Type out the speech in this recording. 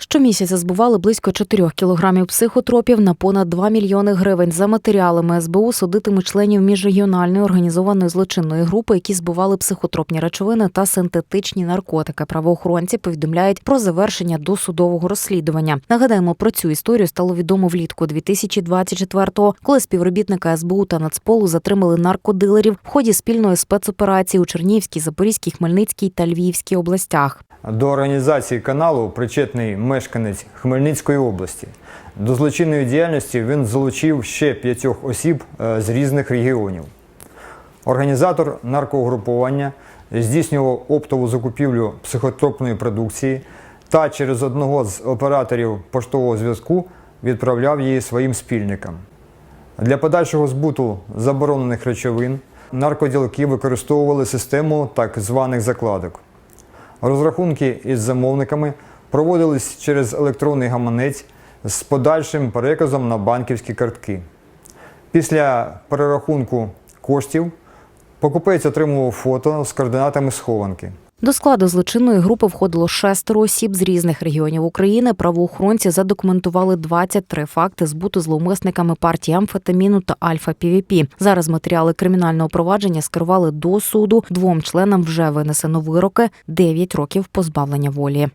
Щомісяця збували близько 4 кілограмів психотропів на понад 2 мільйони гривень. За матеріалами СБУ судитимуть членів міжрегіональної організованої злочинної групи, які збували психотропні речовини та синтетичні наркотики. Правоохоронці повідомляють про завершення досудового розслідування. Нагадаємо, про цю історію стало відомо влітку 2024-го, коли співробітника СБУ та Нацполу затримали наркодилерів в ході спільної спецоперації у Чернігівській, Запорізькій, Хмельницькій та Львівській областях. До організації каналу причетний мешканець Хмельницької області. До злочинної діяльності він залучив ще п'ятьох осіб е, з різних регіонів. Організатор наркоугрупування здійснював оптову закупівлю психотропної продукції та через одного з операторів поштового зв'язку відправляв її своїм спільникам. Для подальшого збуту заборонених речовин наркоділки використовували систему так званих закладок. Розрахунки із замовниками проводились через електронний гаманець з подальшим переказом на банківські картки. Після перерахунку коштів покупець отримував фото з координатами схованки. До складу злочинної групи входило шестеро осіб з різних регіонів України. Правоохоронці задокументували 23 факти збуту зловмисниками партії амфетаміну та альфа пвп Зараз матеріали кримінального провадження скерували до суду. Двом членам вже винесено вироки 9 років позбавлення волі.